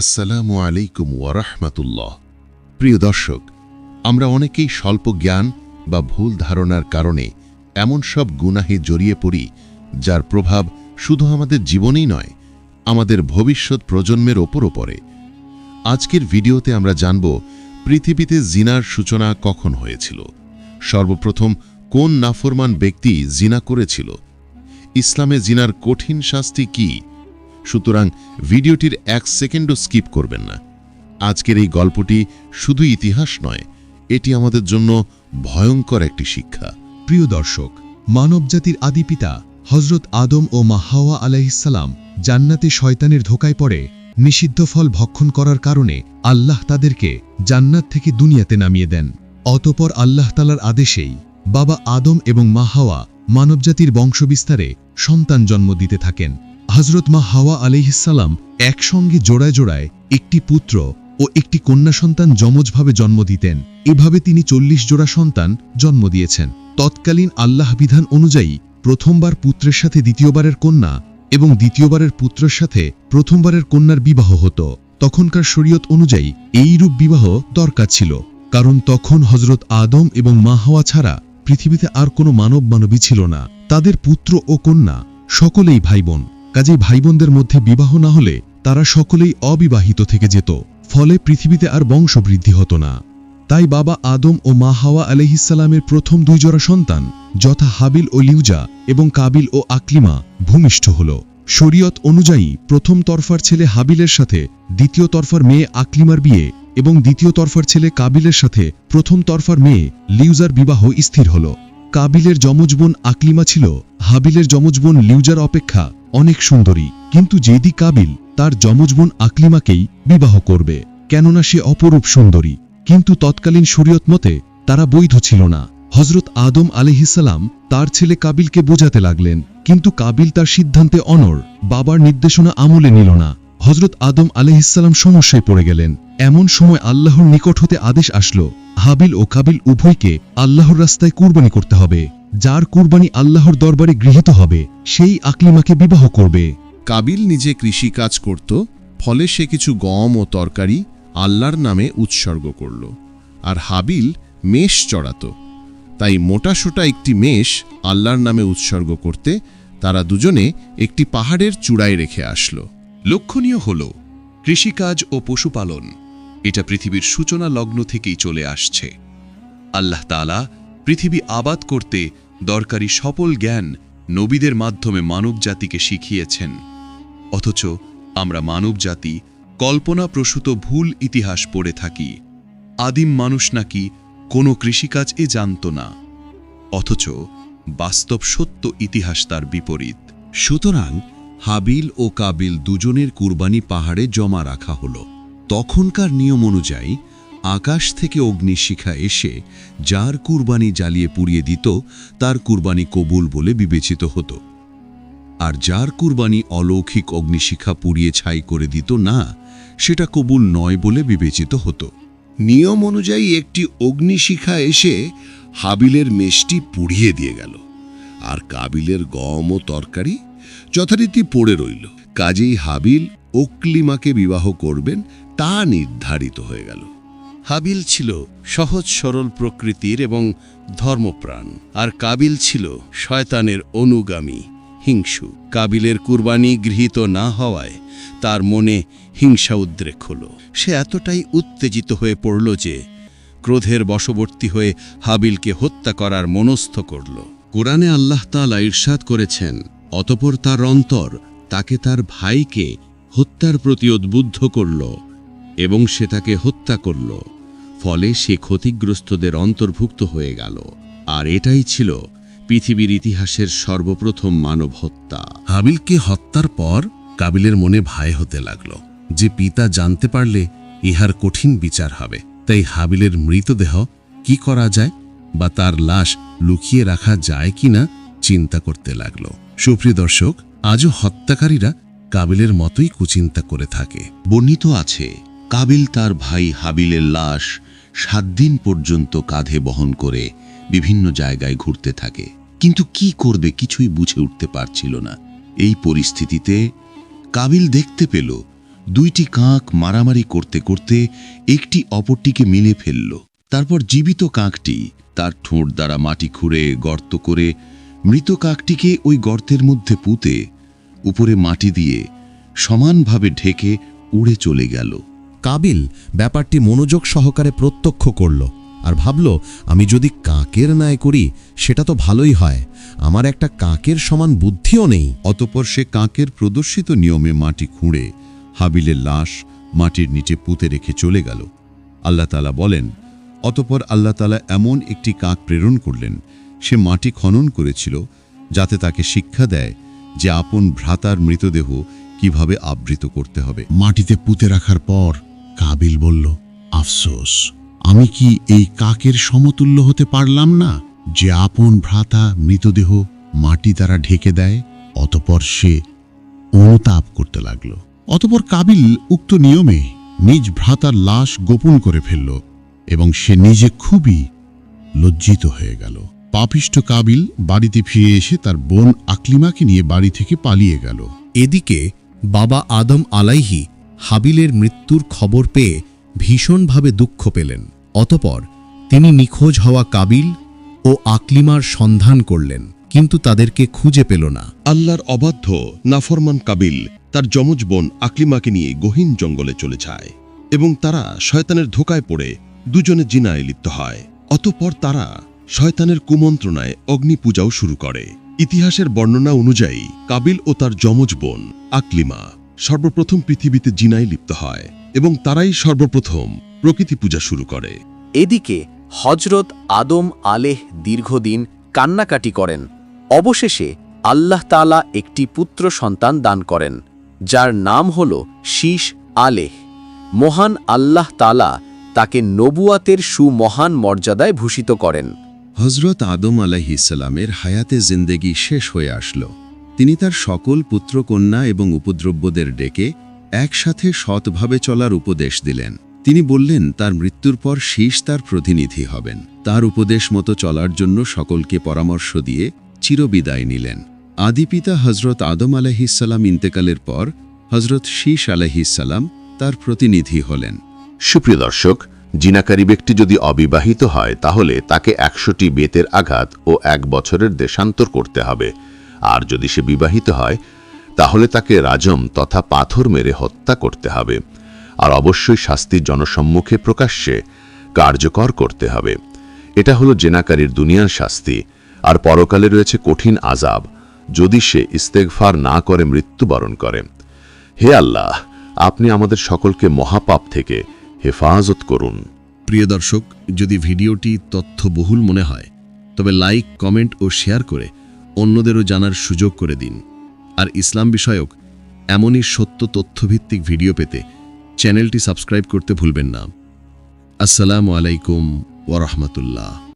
আসসালামু আলাইকুম ওয়ারহমাতুল্লাহ প্রিয় দর্শক, আমরা অনেকেই স্বল্প জ্ঞান বা ভুল ধারণার কারণে এমন সব গুনাহে জড়িয়ে পড়ি, যার প্রভাব শুধু আমাদের জীবনেই নয়, আমাদের ভবিষ্যৎ প্রজন্মের ওপরও পড়ে। আজকের ভিডিওতে আমরা জানব পৃথিবীতে জিনার সূচনা কখন হয়েছিল, সর্বপ্রথম কোন নাফরমান ব্যক্তি জিনা করেছিল, ইসলামে জিনার কঠিন শাস্তি কী সুতরাং ভিডিওটির এক সেকেন্ডও স্কিপ করবেন না। আজকের এই গল্পটি শুধু ইতিহাস নয়, এটি আমাদের জন্য ভয়ঙ্কর একটি শিক্ষা। প্রিয় দর্শক, মানবজাতির আদিপিতা হজরত আদম ও মাহাওয়া আলাইসাল্লাম জান্নাতে শয়তানের ধোকায় পড়ে নিষিদ্ধ ফল ভক্ষণ করার কারণে আল্লাহ তাদেরকে জান্নাত থেকে দুনিয়াতে নামিয়ে দেন। অতপর আল্লাহ তালার আদেশেই বাবা আদম এবং মা হাওয়া মানবজাতির বংশবিস্তারে সন্তান জন্ম দিতে থাকেন। হজরত মা হাওয়া আলাইহিসাল্লাম একসঙ্গে জোড়ায় জোড়ায় একটি পুত্র ও একটি কন্যা সন্তান যমজভাবে জন্ম দিতেন। এভাবে তিনি চল্লিশ জোড়া সন্তান জন্ম দিয়েছেন। তৎকালীন আল্লাহ বিধান অনুযায়ী প্রথমবার পুত্রের সাথে দ্বিতীয়বারের কন্যা এবং দ্বিতীয়বারের পুত্রের সাথে প্রথমবারের কন্যার বিবাহ হতো। তখনকার শরীয়ত অনুযায়ী এই রূপ বিবাহ দরকার ছিল। কারণ তখন হজরত আদম এবং মা হাওয়া ছাড়া পৃথিবীতে আর কোনো মানব মানবী ছিল না। তাদের পুত্র ও কন্যা সকলেই ভাই বোন কাজেই ভাই বোনদের মধ্যে বিবাহ না হলে তারা সকলেই অবিবাহিত থেকে যেত। ফলে পৃথিবীতে আর বংশবৃদ্ধি হতো না। তাই বাবা আদম ও মা হাওয়া আলহিসাল্লামের প্রথম দুই জোড়া সন্তান, যথা হাবিল ও লিউজা এবং কাবিল ও আকলিমা, ভূমিষ্ঠ হল। শরীয়ত অনুযায়ী প্রথম তরফার ছেলে হাবিলের সাথে, দ্বিতীয় তরফার মেয়ে আকলিমার বিয়ে এবং দ্বিতীয় তরফার ছেলে কাবিলের সাথে প্রথম তরফার মেয়ে লিউজার বিবাহ স্থির হল। কাবিলের যমজ বোন আকলিমা ছিল, হাবিলের যমজ বোন লিউজার অপেক্ষা অনেক সুন্দরী, কিন্তু যেদি কাবিল তার যমজ বোন আকলিমাকেই বিবাহ করবে। কেননা সে অপরূপ সুন্দরী, কিন্তু তৎকালীন শরীয়ত মতে তারা বৈধ ছিল না। হজরত আদম আলিহিসাল্লাম তার ছেলে কাবিলকে বোঝাতে লাগলেন, কিন্তু কাবিল তার সিদ্ধান্তে অনর বাবার নির্দেশনা আমলে নিল না। হজরত আদম আলহিসাল্লাম সমস্যায় পড়ে গেলেন। এমন সময় আল্লাহর নিকট হতে আদেশ আসলো, হাবিল ও কাবিল উভয়কে আল্লাহর রাস্তায় কুরবানি করতে হবে। যার কুরবানি আল্লাহর দরবারে গৃহীত হবে সেই আকলিমাকে বিবাহ করবে। কাবিল নিজে কৃষি কাজ করত ফলে সে কিছু গম ও তরকারি আল্লাহর নামে উৎসর্গ করল। আর হাবিল মেষ চড়াত। তাই মোটাসোটা একটি মেষ আল্লাহর নামে উৎসর্গ করতে তারা দুজনে একটি পাহাড়ের চূড়ায় রেখে আসলো। লক্ষণীয় হল কৃষিকাজ ও পশুপালন এটা পৃথিবীর সূচনা লগ্ন থেকেই চলে আসছে। আল্লাহ তালা পৃথিবী আবাদ করতে দরকারি সফল জ্ঞান নবীদের মাধ্যমে মানবজাতিকে শিখিয়েছেন। অথচ আমরা মানবজাতি কল্পনাপ্রসূত ভুল ইতিহাস পড়ে থাকি। আদিম মানুষ নাকি কোনো কৃষিকাজ এ জানত না। অথচ বাস্তব সত্য ইতিহাস তার বিপরীত। সুতরাং হাবিল ও কাবিল দুজনের কুরবানি পাহাড়ে জমা রাখা হল। তখনকার নিয়ম অনুযায়ী আকাশ থেকে অগ্নিশিখা এসে যার কুরবানি জ্বালিয়ে পুড়িয়ে দিত, তার কুরবানি কবুল বলে বিবেচিত হতো। আর যার কুরবানি অলৌকিক অগ্নিশিখা পুড়িয়ে ছাই করে দিত না, সেটা কবুল নয় বলে বিবেচিত হতো। নিয়ম অনুযায়ী একটি অগ্নিশিখা এসে হাবিলের মেষটি পুড়িয়ে দিয়ে গেল, আর কাবিলের গম ও তরকারি যথারীতি পড়ে রইল। কাজেই হাবিল অক্লিমাকে বিবাহ করবেন তা নির্ধারিত হয়ে গেল। হাবিল ছিল সহজ সরল প্রকৃতির এবং ধর্মপ্রাণ, আর কাবিল ছিল শয়তানের অনুগামী, হিংসু। কাবিলের কুরবানি গৃহীত না হওয়ায় তার মনে হিংসা উদ্রেক হল। সে এতটাই উত্তেজিত হয়ে পড়ল যে ক্রোধের বশবর্তী হয়ে হাবিলকে হত্যা করার মনস্থ করল। কোরআনে আল্লাহ তাআলা ইরশাদ করেছেন, অতপর তার অন্তর তাকে তার ভাইকে হত্যার প্রতি উদ্বুদ্ধ করল এবং সে তাকে হত্যা করল। ফলে সে ক্ষতিগ্রস্তদের অন্তর্ভুক্ত হয়ে গেল। আর এটাই ছিল পৃথিবীর ইতিহাসের সর্বপ্রথম মানব হত্যা হাবিলকে হত্যার পর কাবিলের মনে ভয় হতে লাগল যে পিতা জানতে পারলে ইহার কঠিন বিচার হবে। তাই হাবিলের মৃতদেহ কি করা যায় বা তার লাশ লুকিয়ে রাখা যায় কিনা চিন্তা করতে লাগল। সুপ্রিয় দর্শক আজও হত্যাকারীরা কাবিলের মতোই কুচিন্তা করে থাকে। বর্ণিত আছে কাবিল তার ভাই হাবিলের লাশ সাত দিন পর্যন্ত কাঁধে বহন করে বিভিন্ন জায়গায় ঘুরতে থাকে। কিন্তু কি করবে কিছুই বুঝে উঠতে পারছিল না। এই পরিস্থিতিতে কাবিল দেখতে পেল, দুইটি কাক মারামারি করতে করতে একটি অপরটিকে মিলে ফেলল। তারপর জীবিত কাকটি তার ঠোঁট দ্বারা মাটি খুঁড়ে গর্ত করে মৃত কাকটিকে ওই গর্তের মধ্যে পুঁতে উপরে মাটি দিয়ে সমানভাবে ঢেকে উড়ে চলে গেল। কাবিল ব্যাপারটি মনোযোগ সহকারে প্রত্যক্ষ করল আর ভাবল, আমি যদি কাকের ন্যায় করি, সেটা তো ভালোই হয়। আমার একটা কাকের সমান বুদ্ধিও নেই। অতপর সে কাকের প্রদর্শিত নিয়মে মাটি খুঁড়ে হাবিলের লাশ মাটির নিচে পুঁতে রেখে চলে গেল। আল্লাহ তালা বলেন, অতপর আল্লাহ তালা এমন একটি কাক প্রেরণ করলেন। সে মাটি খনন করেছিল যাতে তাকে শিক্ষা দেয় যে আপন ভ্রাতার মৃতদেহ কীভাবে আবৃত করতে হবে। মাটিতে পুঁতে রাখার পর কাবিল বলল, আফসোস, আমি কি এই কাকের সমতুল্য হতে পারলাম না? যে আপন ভ্রাতা মৃতদেহ মাটি দ্বারা ঢেকে দেয়, অতপর সে অনুতাপ করতে লাগল। অতপর কাবিল উক্ত নিয়মে নিজ ভ্রাতার লাশ গোপন করে ফেলল এবং সে নিজে খুবই লজ্জিত হয়ে গেল। পাপিষ্ট কাবিল বাড়িতে ফিরে এসে তার বোন আকলিমাকে নিয়ে বাড়ি থেকে পালিয়ে গেল। এদিকে বাবা আদম আলাইহি হাবিলের মৃত্যুর খবর পেয়ে ভীষণভাবে দুঃখ পেলেন। অতপর তিনি নিখোঁজ হওয়া কাবিল ও আকলিমার সন্ধান করলেন, কিন্তু তাদেরকে খুঁজে পেল না। আল্লাহর অবাধ্য, নাফরমান কাবিল তার যমজ বোন আকলিমাকে নিয়ে গহীন জঙ্গলে চলে যায় এবং তারা শয়তানের ধোকায় পড়ে দুজনে জিনায় লিপ্ত হয়। অতপর তারা শয়তানের কুমন্ত্রণায় অগ্নি পূজাও শুরু করে। ইতিহাসের বর্ণনা অনুযায়ী কাবিল ও তার যমজ বোন আকলিমা সর্বপ্রথম পৃথিবীতে জিনায় লিপ্ত হয় এবং তারাই সর্বপ্রথম প্রকৃতি পূজা শুরু করে। এদিকে হজরত আদম আলেহ দীর্ঘদিন কান্নাকাটি করেন। অবশেষে আল্লাহ তাআলা একটি পুত্র সন্তান দান করেন যার নাম হল শীষ আলেহ মহান আল্লাহ তালা তাকে নবুয়াতের সুমহান মর্যাদায় ভূষিত করেন। হজরত আদম আলাহিসাল্লামের হায়াতে জিন্দেগি শেষ হয়ে আসল। তিনি তার সকল পুত্রকন্যা এবং উপদ্রব্যদের ডেকে একসাথে সৎভাবে চলার উপদেশ দিলেন। তিনি বললেন, তার মৃত্যুর পর শীষ তার প্রতিনিধি হবেন। তার উপদেশ মতো চলার জন্য সকলকে পরামর্শ দিয়ে চিরবিদায় নিলেন। আদিপিতা হজরত আদম আলাহিসাল্লাম ইন্তেকালের পর হজরত শীষ আলাহিসাল্লাম তার প্রতিনিধি হলেন। সুপ্রিয় দর্শক, জিনাকারী ব্যক্তি যদি অবিবাহিত হয়, তাহলে তাকে একশোটি বেতের আঘাত ও এক বছরের দেশান্তর করতে হবে। আর যদি সে বিবাহিত হয়, তাহলে তাকে রাজম তথা পাথর মেরে হত্যা করতে হবে। আর অবশ্যই শাস্তি জনসম্মুখে প্রকাশ্যে কার্যকর করতে হবে। এটা হলো জেনাকারীর দুনিয়ার শাস্তি। আর পরকালে রয়েছে কঠিন আজাব যদি সে ইস্তেগফার না করে মৃত্যুবরণ করে। হে আল্লাহ, আপনি আমাদের সকলকে মহাপাপ থেকে হেফাজত করুন। প্রিয় দর্শক, যদি ভিডিওটি তথ্যবহুল মনে হয়, তবে লাইক, কমেন্ট ও শেয়ার করে অন্যদেরও জানার সুযোগ করে দিন। আর ইসলাম বিষয়ক এমনই সত্য তথ্যভিত্তিক ভিডিও পেতে চ্যানেলটি সাবস্ক্রাইব করতে ভুলবেন না। আসসালামু আলাইকুম ওরহমতুল্লাহ